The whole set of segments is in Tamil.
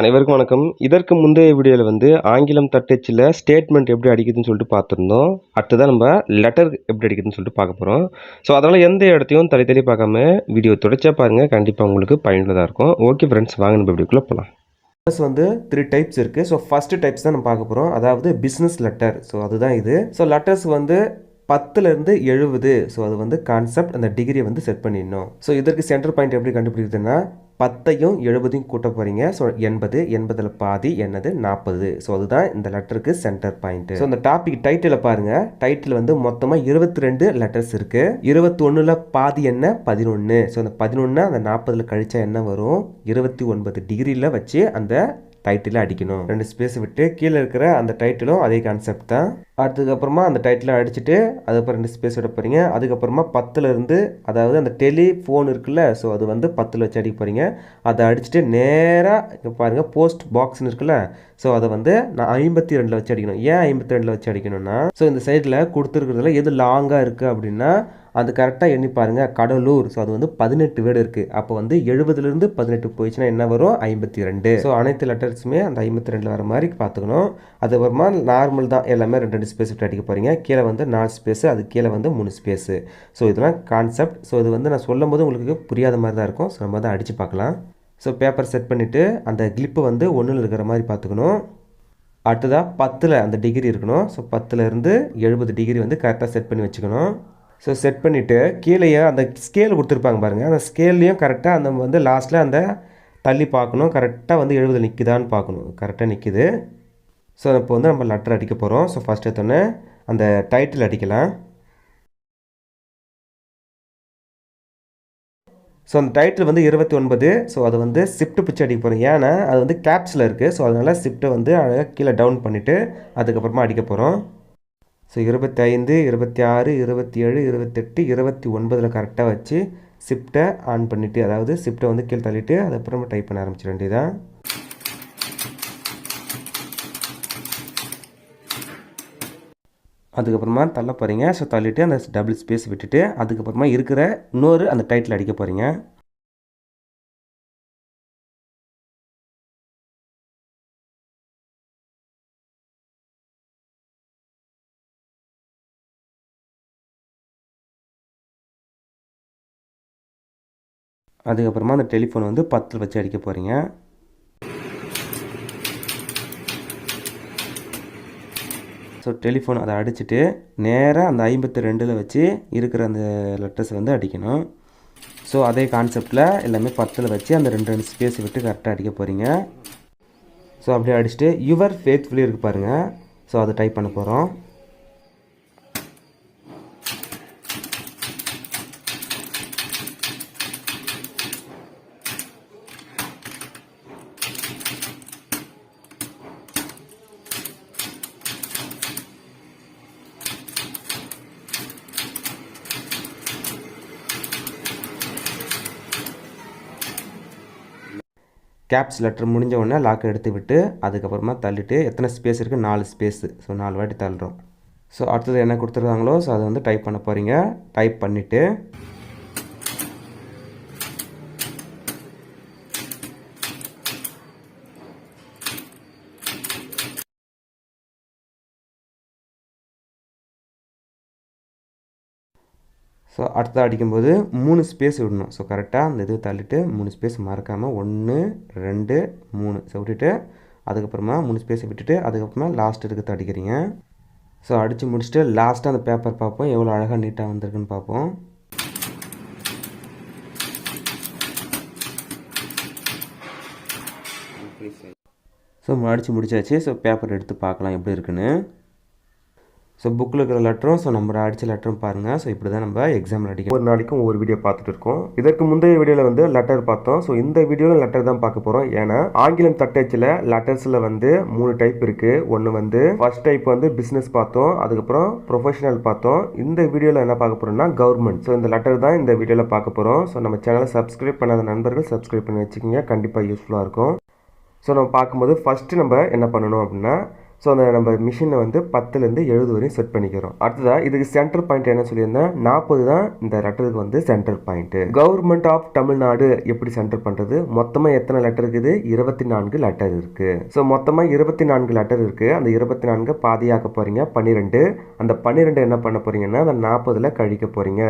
அனைவருக்கும் வணக்கம். இதற்கு முந்தைய வீடியோவில் வந்து ஆங்கிலம் தட்டச்சில் ஸ்டேட்மெண்ட் எப்படி அடிக்குதுன்னு சொல்லிட்டு பார்த்துருந்தோம். அடுத்ததான் நம்ம லெட்டர் எப்படி அடிக்குதுன்னு சொல்லிட்டு பார்க்க போகிறோம் ஸோ அதனால் எந்த இடத்தையும் தனித்தனி பார்க்காம வீடியோ தொடச்சா பாருங்கள் கண்டிப்பாக உங்களுக்கு பயனுள்ளதாக இருக்கும். ஓகே ஃப்ரெண்ட்ஸ் வாங்க நம்ம இப்படிக்குள்ளே போகலாம் லெட்டர்ஸ் வந்து த்ரீ டைப்ஸ் இருக்குது ஸோ ஃபஸ்ட்டு டைப்ஸ் தான் நம்ம பார்க்க போகிறோம் அதாவது பிஸ்னஸ் லெட்டர் ஸோ அதுதான் இது. ஸோ லெட்டர்ஸ் வந்து பத்துலேருந்து எழுபது ஸோ அது வந்து கான்செப்ட் அந்த டிகிரியை வந்து செட் பண்ணிடணும். ஸோ இதற்கு சென்டர் பாயிண்ட் எப்படி கண்டுபிடிக்கிறதுனா பத்தையும் எழுபதையும் கூட்ட போகிறீங்க ஸோ எண்பது எண்பதில் பாதி என்னது? நாற்பது ஸோ அதுதான் இந்த லெட்டருக்கு சென்டர் பாயிண்ட் ஸோ இந்த டாபிக் டைட்டில் பாருங்க. டைட்டில் வந்து மொத்தமாக இருபத்தி ரெண்டு லெட்டர்ஸ் இருக்கு. இருபத்தொன்னுல பாதி என்ன? பதினொன்று ஸோ அந்த பதினொன்று அந்த நாற்பதில் கழிச்சா என்ன வரும்? இருபத்தி ஒன்பது டிகிரியில் வச்சு அந்த டைட்டில் அடிக்கணும். ரெண்டு ஸ்பேஸ் விட்டு கீழே இருக்கிற அந்த டைட்டிலும் அதே கான்செப்ட் தான். அதுக்கப்புறமா அந்த டைட்டிலை அடிச்சுட்டு அதுக்கப்புறம் ரெண்டு ஸ்பேஸ் விட போகிறீங்க அதுக்கப்புறமா பத்துலேருந்து அதாவது அந்த டெலிஃபோன் இருக்குல்ல ஸோ அது வந்து பத்தில் வச்சு அடிக்க போகிறீங்க அதை அடிச்சுட்டு நேராக இங்கே பாருங்கள் போஸ்ட் பாக்ஸ்னு இருக்குல்ல ஸோ அதை வந்து நான் ஐம்பத்தி ரெண்டில் வச்சு அடிக்கணும். ஏன் ஐம்பத்தி ரெண்டில் வச்சு அடிக்கணும்னா ஸோ இந்த சைடில் கொடுத்துருக்கிறதுல எது லாங்காக இருக்குது அப்படின்னா அது கரெக்டாக எண்ணி பாருங்கள் கடலூர். ஸோ அது வந்து பதினெட்டு வேர்டு இருக்குது அப்போ வந்து எழுபதுலேருந்து பதினெட்டு போயிடுச்சுன்னா என்ன வரும்? ஐம்பத்தி ரெண்டு. ஸோ அனைத்து லெட்டர்ஸுமே அந்த ஐம்பத்தி ரெண்டில் வர மாதிரி பார்த்துக்கணும். அதுக்கப்புறமா நார்மல் தான். எல்லாமே ரெண்டு ரெண்டு ஸ்பேஸ் விட்டு அடிக்க போகிறீங்க கீழே வந்து நாலு ஸ்பேஸு அது கீழே வந்து மூணு ஸ்பேஸு ஸோ இதெல்லாம் கான்செப்ட் ஸோ இது வந்து நான் சொல்லும் போது உங்களுக்கு புரியாத மாதிரி தான் இருக்கும். ஸோ நம்ம தான் அடித்து பார்க்கலாம். ஸோ பேப்பர் செட் பண்ணிவிட்டு அந்த கிளிப்பு வந்து ஒன்றில் இருக்கிற மாதிரி பார்த்துக்கணும். அடுத்ததாக பத்தில் அந்த டிகிரி இருக்கணும். ஸோ பத்துலேருந்து எழுபது டிகிரி வந்து கரெக்டாக செட் பண்ணி வச்சுக்கணும். ஸோ செட் பண்ணிவிட்டு கீழேயே அந்த ஸ்கேல் கொடுத்துருப்பாங்க பாருங்கள் அந்த ஸ்கேல்லையும் கரெக்டாக அந்த வந்து லாஸ்ட்டில் அந்த தள்ளி பார்க்கணும். கரெக்டாக வந்து எழுபது நிற்குதான்னு பார்க்கணும். கரெக்டாக நிற்கிது ஸோ இப்போ வந்து நம்ம லெட்டர் அடிக்க போகிறோம் ஸோ ஃபஸ்ட் எடுத்தோன்னே அந்த டைட்டில் அடிக்கலாம். ஸோ அந்த டைட்டில் வந்து இருபத்தி ஒன்பது ஸோ அது வந்து ஷிஃப்ட் பிச்சு அடிக்க போகிறோம் ஏன்னா அது வந்து கேப்ஸில் இருக்குது ஸோ அதனால் ஷிஃப்ட்டை வந்து அழகாக கீழே டவுன் பண்ணிவிட்டு அதுக்கப்புறமா அடிக்க போகிறோம் ஸோ இருபத்தி ஐந்து இருபத்தி ஆறு இருபத்தி ஏழு இருபத்தெட்டு இருபத்தி ஒன்பதில் கரெக்டாக வச்சு ஷிஃப்ட்டை ஆன் பண்ணிவிட்டு அதாவது ஷிஃப்ட்டை வந்து கீழே தள்ளிட்டு அதுக்கப்புறமா டைப் பண்ண ஆரம்பிச்சிட வேண்டியதான் அதுக்கப்புறமா தள்ள போகிறீங்க ஸோ தள்ளிட்டு அந்த டபுள் ஸ்பேஸ் விட்டுட்டு அதுக்கப்புறமா இருக்கிற இன்னொரு அந்த டைட்டில் அடிக்க போகிறீங்க அதுக்கப்புறமா அந்த டெலிஃபோன் வந்து பத்தில் வச்சு அடிக்க போகிறீங்க ஸோ டெலிஃபோன் அதை அடிச்சுட்டு நேராக அந்த ஐம்பத்தி ரெண்டில் வச்சு இருக்கிற அந்த லெட்டர்ஸ் வந்து அடிக்கணும். ஸோ அதே கான்செப்டில் எல்லாமே பத்தில் வச்சு அந்த ரெண்டு ரெண்டு ஸ்பேஸ் விட்டு கரெக்டாக அடிக்க போகிறீங்க ஸோ அப்படியே அடிச்சுட்டு யுவர் ஃபேத்ஃபுல்லி இருக்கு பாருங்கள் ஸோ அதை டைப் பண்ண போகிறோம் கேப்ஸ் லெட்டர் முடிஞ்ச உடனே லாக் எடுத்து விட்டு அதுக்கப்புறமா தள்ளிட்டு எத்தனை ஸ்பேஸ் இருக்குது நாலு ஸ்பேஸு ஸோ நாலு வாட்டி தள்ளுறோம். ஸோ அடுத்தது என்ன கொடுத்துருக்காங்களோ ஸோ அதை வந்து டைப் பண்ண போகிறீங்க டைப் பண்ணிவிட்டு ஸோ அடுத்ததாக அடிக்கும்போது மூணு ஸ்பேஸ் விடணும். ஸோ கரெக்டாக அந்த இது தள்ளிட்டு மூணு ஸ்பேஸ் மறக்காமல் ஒன்று ரெண்டு மூணு. ஸோ விட்டுட்டு அதுக்கப்புறமா மூணு ஸ்பேஸை விட்டுட்டு அதுக்கப்புறமா லாஸ்ட் இருக்கிறத அடிக்கிறீங்க. ஸோ அடித்து முடிச்சுட்டு லாஸ்ட்டாக அந்த பேப்பர் பார்ப்போம். எவ்வளோ அழகாக நீட்டாக வந்திருக்குன்னு பார்ப்போம். ஸோ அடித்து முடிச்சாச்சு. ஸோ பேப்பர் எடுத்து பார்க்கலாம் எப்படி இருக்குன்னு. ஸோ புக்கில் இருக்கிற லெட்டரும் ஸோ நம்ம அடித்த லெட்டரும் பாருங்கள் ஸோ இப்படி தான் நம்ம எக்ஸாமில் அடிக்கணும் ஒரு நாளைக்கும் ஒரு வீடியோ பார்த்துட்டு இருக்கோம். இதற்கு முந்தைய வீடியோவில் வந்து லெட்டர் பார்த்தோம். ஸோ இந்த வீடியோவில் லெட்டர் தான் பார்க்க போகிறோம் ஏன்னா ஆங்கிலம் தட்டச்சில் லெட்டர்ஸில் வந்து மூணு டைப் இருக்குது ஒன்று வந்து ஃபர்ஸ்ட் டைப் வந்து பிஸ்னஸ் பார்த்தோம். அதுக்கப்புறம் ப்ரொஃபஷனல் பார்த்தோம். இந்த வீடியோவில் என்ன பார்க்க போகிறோம்னா கவர்மெண்ட் ஸோ இந்த லெட்டர் தான் இந்த வீடியோவில் பார்க்க போகிறோம் ஸோ நம்ம சேனலை சப்ஸ்கிரைப் பண்ணாத நண்பர்கள் சப்ஸ்கிரைப் பண்ணி வச்சுக்கோங்க. கண்டிப்பாக யூஸ்ஃபுல்லாக இருக்கும். ஸோ நம்ம பார்க்கும்போது ஃபஸ்ட்டு நம்ம என்ன பண்ணணும் அப்படின்னா ஸோ அந்த நம்ம மிஷினை வந்து பத்துலேருந்து எழுபது வரையும் செட் பண்ணிக்கிறோம். அடுத்ததாக இதுக்கு சென்டர் பாயிண்ட் என்ன சொல்லியிருந்தேன்? நாற்பது தான் இந்த லெட்டருக்கு வந்து centre point government of Tamil Nadu எப்படி சென்டர் பண்ணுறது மொத்தமாக எத்தனை லெட்டர் இருக்குது? இருபத்தி நான்கு லெட்டர் இருக்குது ஸோ மொத்தமாக இருபத்தி நான்கு லெட்டர் இருக்குது அந்த இருபத்தி நான்கு பாதியாக்க போகிறீங்க பன்னிரெண்டு. அந்த பன்னிரெண்டு என்ன பண்ண போகிறீங்கன்னா அந்த நாற்பதில் கழிக்க போகிறீங்க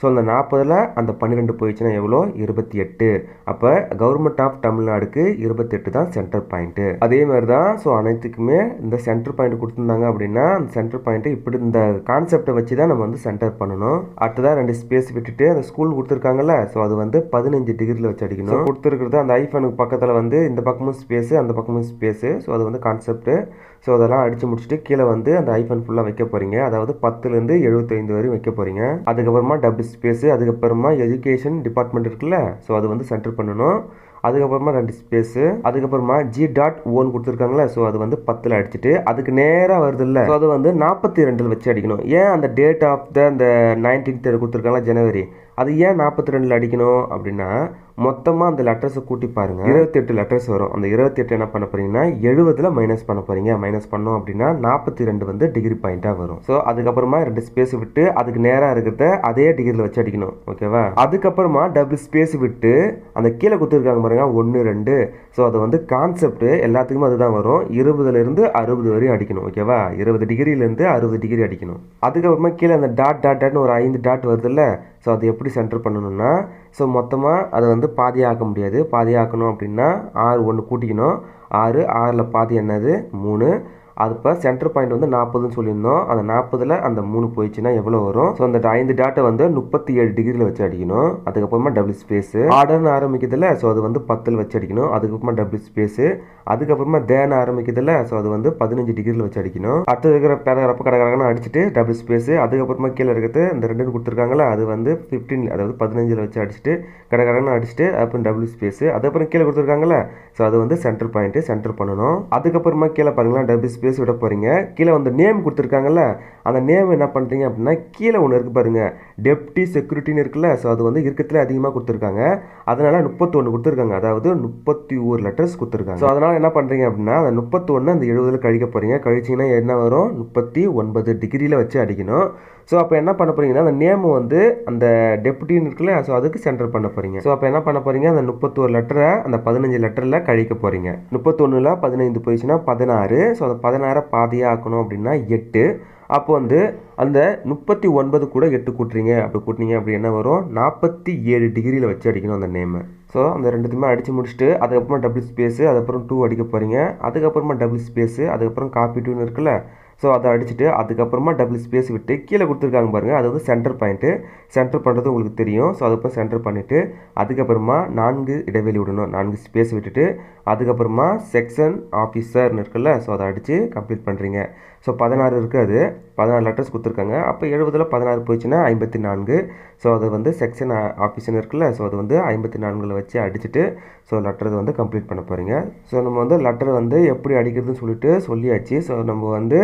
ஸோ அந்த நாற்பதில் அந்த பன்னிரெண்டு போயிடுச்சுன்னா எவ்வளோ? இருபத்தி எட்டு. அப்போ கவர்மெண்ட் ஆஃப் தமிழ்நாடுக்கு இருபத்தெட்டு தான் சென்டர் பாயிண்ட்டு அதே மாதிரி தான் ஸோ அனைத்துக்குமே இந்த சென்டர் பாயிண்ட் கொடுத்துருந்தாங்க அப்படின்னா அந்த சென்டர் பாயிண்ட்டு இப்படி இந்த கான்செப்டை வச்சு தான் நம்ம வந்து சென்டர் பண்ணணும். அடுத்ததாக ரெண்டு ஸ்பேஸ் விட்டுட்டு அந்த ஸ்கூல் கொடுத்துருக்காங்கல்ல ஸோ அது வந்து பதினஞ்சு டிகிரியில் வச்சு அடிக்கணும். கொடுத்துருக்கிறது அந்த ஐஃபோனுக்கு பக்கத்தில் வந்து இந்த பக்கமும் ஸ்பேஸு அந்த பக்கமும் ஸ்பேஸு ஸோ அது வந்து கான்செப்ட்டு ஸோ அதெல்லாம் அடித்து முடிச்சுட்டு கீழே வந்து அந்த ஐஃபோன் ஃபுல்லாக வைக்க போகிறீங்க அதாவது பத்துலேருந்து எழுபத்தைந்து வரையும் வைக்க போகிறீங்க அதுக்கப்புறமா டபுள் ஸ்பேஸு அதுக்கப்புறமா எஜுகேஷன் டிபார்ட்மெண்ட் இருக்குல்ல ஸோ அது வந்து சென்டர் பண்ணணும். அதுக்கப்புறமா ரெண்டு ஸ்பேஸு அதுக்கப்புறமா ஜி டாட் ஓன் கொடுத்துருக்காங்களே ஸோ அது வந்து பத்தில் அடிச்சுட்டு அதுக்கு நேராக வருது இல்லை ஸோ அது வந்து நாற்பத்தி ரெண்டில் வச்சு அடிக்கணும். ஏன் அந்த டேட் ஆஃப் த அந்த நைன்டீன்த் கொடுத்துருக்காங்களா ஜனவரி அது ஏன் நாற்பத்தி ரெண்டில் அடிக்கணும் அப்படின்னா மொத்தமாக அந்த லெட்டர்ஸை கூட்டி பாருங்கள் இருபத்தெட்டு லெட்டர்ஸ் வரும். அந்த இருபத்தெட்டு என்ன பண்ண போகிறீங்கன்னா எழுபதில் மைனஸ் பண்ண போகிறீங்க மைனஸ் பண்ணோம் அப்படின்னா நாற்பத்தி ரெண்டு வந்து டிகிரி பாயிண்ட்டாக வரும். ஸோ அதுக்கப்புறமா ரெண்டு ஸ்பேஸ் விட்டு அதுக்கு நேராக இருக்கிறத அதே டிகிரியில் வச்சு அடிக்கணும். ஓகேவா அதுக்கப்புறமா டபுள் ஸ்பேஸ் விட்டு அந்த கீழே கொடுத்துருக்காங்க பாருங்க ஒன்று ரெண்டு. ஸோ அது வந்து கான்செப்ட் எல்லாத்துக்குமே அதுதான் வரும். இருபதுலேருந்து அறுபது வரையும் அடிக்கணும். ஓகேவா இருபது டிகிரிலேருந்து அறுபது டிகிரி அடிக்கணும். அதுக்கப்புறமா கீழே அந்த டாட் டாட் டாட்னு ஒரு ஐந்து டாட் வருதுல்ல? ஸோ அது எப்படி சென்டர் பண்ணணும்னா ஸோ மொத்தமாக அதை வந்து பாதியாக்க முடியாது. பாதியாக்கணும் அப்படின்னா ஆறு ஒன்று கூட்டிக்கணும். ஆறு ஆறில் பாதி என்னது? மூணு. அது இப்போ சென்டர் பாயிண்ட் வந்து நாற்பதுன்னு சொல்லியிருந்தோம். அந்த நாற்பதில் அந்த மூணு போயிடுச்சுன்னா எவ்வளோ வரும்? ஸோ அந்த ஐந்து டாட்டை வந்து முப்பத்தி ஏழு டிகிரியில் வச்சு அடிக்கணும். அதுக்கப்புறமா டபுள் ஸ்பேஸு ஆர்டர்னு ஆரம்பிக்கிறதுல ஸோ அது வந்து பத்தில் வச்சு அடிக்கணும். அதுக்கப்புறமா டபுள் ஸ்பேஸு அதுக்கப்புறமா தேன ஆரம்பிக்கிறதுல ஸோ அது வந்து பதினஞ்சு டிகிரியில் வச்சு அடிக்கணும். அடுத்து இருக்கிற பேராகிராஃப் கடற்கடன்னு அடிச்சுட்டு டபுள் ஸ்பேஸு அதுக்கப்புறமா கீழே இருக்கிறது இந்த ரெண்டு கொடுத்துருக்காங்களா அது வந்து ஃபிஃப்டீன் அதாவது பதினஞ்சில் வச்சு அடிச்சுட்டு கடற்கடன்னு அடிச்சுட்டு அப்புறம் டபுள் ஸ்பேஸு அதுக்கப்புறம் கீழே கொடுத்துருக்காங்களா ஸோ அது வந்து சென்டர் பாயிண்ட்டு சென்டர் பண்ணணும். அதுக்கப்புறமா கீழே பாருங்களா டபுள் ஸ்பேஸ் விட போகிறீங்க கீழே வந்து நேம் கொடுத்துருக்காங்கல்ல அந்த நேம் என்ன பண்ணுறீங்க அப்படின்னா கீழே ஒன்று இருக்குது பாருங்கள் டெப்டி செக்யூரிட்டின்னு இருக்குல்ல ஸோ அது வந்து இருக்கிறதுல அதிகமாக கொடுத்துருக்காங்க. அதனால் முப்பத்தொன்று கொடுத்துருக்காங்க. அதாவது முப்பத்தி ஒரு லெட்டர்ஸ் கொடுத்துருக்காங்க. ஸோ அதனால் என்ன பண்ணுறீங்க அப்படின்னா அந்த முப்பத்தொன்று அந்த எழுபதில் கழிக்க போகிறீங்க கழிச்சிங்கன்னா என்ன வரும்? முப்பத்தி ஒன்பது டிகிரியில் வச்சு அடிக்கணும். ஸோ அப்போ என்ன பண்ண போகிறீங்கன்னா அந்த நேம் வந்து அந்த டெப்டின்னு இருக்குல்ல ஸோ அதுக்கு சென்டர் பண்ண போகிறீங்க ஸோ அப்போ என்ன பண்ண போகிறீங்க அந்த முப்பத்தோரு லெட்டரை அந்த பதினஞ்சு லெட்டரில் கழிக்க போகிறீங்க முப்பத்தொன்னுல பதினைந்து போயிடுச்சுன்னா பதினாறு. ஸோ அந்த பதினாறை பாதியாக ஆக்கணும் அப்படின்னா எட்டு. அப்போ வந்து அந்த முப்பத்தி ஒன்பது கூட எட்டு கூட்டுறீங்க. அப்படி கூட்டினீங்க அப்படி என்ன வரும்? நாற்பத்தி ஏழு டிகிரியில் வச்சு அடிக்கணும் அந்த நேமை ஸோ அந்த ரெண்டுத்தையுமே அடித்து முடிச்சுட்டு அதுக்கப்புறமா டபுள் ஸ்பேஸு அதுக்கப்புறம் டூ அடிக்க போகிறீங்க அதுக்கப்புறமா டபுள் ஸ்பேஸு அதுக்கப்புறம் காப்பி டூன்னு இருக்குல்ல ஸோ அதை அடிச்சுட்டு அதுக்கப்புறமா டபுள் ஸ்பேஸ் விட்டு கீழே கொடுத்துருக்காங்க பாருங்கள் அது வந்து சென்டர் பாயிண்ட்டு சென்டர் பண்ணுறது உங்களுக்கு தெரியும். ஸோ அதுக்கப்புறம் சென்டர் பண்ணிவிட்டு அதுக்கப்புறமா நான்கு இடைவெளி விடணும். நான்கு ஸ்பேஸ் விட்டுட்டு அதுக்கப்புறமா செக்ஷன் ஆஃபீஸர்னு இருக்குல்ல ஸோ அதை அடித்து கம்ப்ளீட் பண்ணுறீங்க ஸோ பதினாறு இருக்குது அது. பதினாறு லெட்டர்ஸ் கொடுத்துருக்காங்க. அப்போ எழுபதில் பதினாறு போயிடுச்சுன்னா ஐம்பத்தி நான்கு. ஸோ அது வந்து செக்ஷன் ஆஃபீஸ்னு இருக்குல்ல ஸோ அது வந்து ஐம்பத்தி நான்கில் வச்சு அடிச்சுட்டு ஸோ லெட்டர் வந்து கம்ப்ளீட் பண்ண போகிறீங்க ஸோ நம்ம வந்து லெட்டர் வந்து எப்படி அடிக்கிறதுன்னு சொல்லிட்டு சொல்லியாச்சு. ஸோ நம்ம வந்து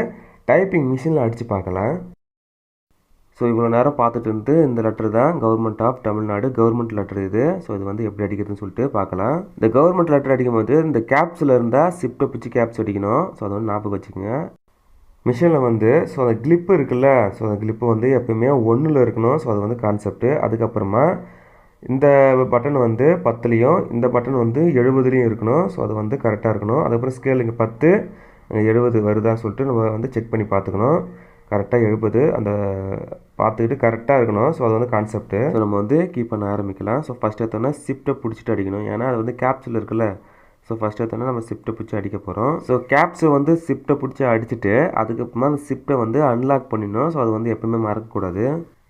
டைப்பிங் மிஷினில் அடித்து பார்க்கலாம். ஸோ இவ்வளோ நேரம் பார்த்துட்டு இருந்து இந்த லெட்டர் தான் government of Tamil Nadu government letter இது. ஸோ இது வந்து எப்படி அடிக்கிறதுன்னு சொல்லிட்டு பார்க்கலாம். இந்த கவர்மெண்ட் லெட்டர் அடிக்கும் போது இந்த கேப்ஸில் இருந்தால் ஷிஃப்ட்டை பிடிச்சி கேப்ஸ் அடிக்கணும். ஸோ அதை வந்து ஞாபகம் வச்சுக்கோங்க. மிஷினில் வந்து ஸோ அந்த கிளிப்பு இருக்குல்ல ஸோ அந்த கிளிப்பு வந்து எப்பயுமே ஒன்றில் இருக்கணும். ஸோ அது வந்து கான்செப்ட்டு அதுக்கப்புறமா இந்த பட்டன் வந்து பத்துலேயும் இந்த பட்டன் வந்து எழுபதுலேயும் இருக்கணும். ஸோ அது வந்து கரெக்டாக இருக்கணும். அதுக்கப்புறம் ஸ்கேல் இங்கே பத்து எழுபது வருதா சொல்லிட்டு நம்ம வந்து செக் பண்ணி பார்த்துக்கணும். கரெக்டாக எழுபது. அந்த பார்த்துக்கிட்டு கரெக்டாக இருக்கணும். ஸோ அது வந்து கான்செப்ட்டு ஸோ நம்ம வந்து கீப் பண்ண ஆரம்பிக்கலாம். ஸோ ஃபஸ்ட் எடுத்தோன்னா ஷிஃப்ட்டை பிடிச்சிட்டு அடிக்கணும். ஏன்னா அது வந்து கேப்ஸில் இருக்குல்ல. ஸோ ஃபஸ்ட் எடுத்தோன்னா நம்ம ஷிஃப்ட்டை பிடிச்சி அடிக்க போகிறோம் ஸோ கேப்ஸை வந்து ஷிஃப்ட்டை பிடிச்சி அடிச்சுட்டு அதுக்கப்புறமா அந்த ஷிஃப்ட்டை வந்து அன்லாக் பண்ணிடணும். ஸோ அது வந்து எப்பவுமே மறக்கக்கூடாது.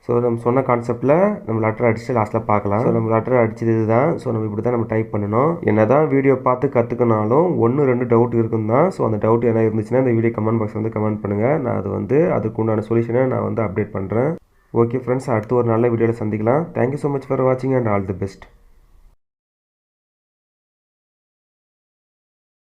ஸோ நம்ம சொன்ன கான்செப்ட்டில் நம்ம லெட்டர் அடித்து லாஸ்ட்டில் பார்க்கலாம். ஸோ நம்ம லெட்டர் அடிச்சது இதுதான். ஸோ நம்ம இப்படி தான் நம்ம டைப் பண்ணணும். என்ன தான் வீடியோ பார்த்து கற்றுக்கினாலும் ஒன்று ரெண்டு டவுட் இருக்கும் தான் ஸோ அந்த டவுட் என்ன இருந்துச்சுன்னா இந்த வீடியோ கமெண்ட் பாக்ஸ் வந்து கமெண்ட் பண்ணுங்கள் நான் அது வந்து அதுக்கு உண்டான சொல்யூஷனை நான் வந்து அப்டேட் பண்ணுறேன் ஓகே ஃப்ரெண்ட்ஸ் அடுத்து ஒரு நல்ல வீடியோவில் சந்திக்கலாம். Thank you so much for வாட்சிங் அண்ட் ஆல் தி பெஸ்ட்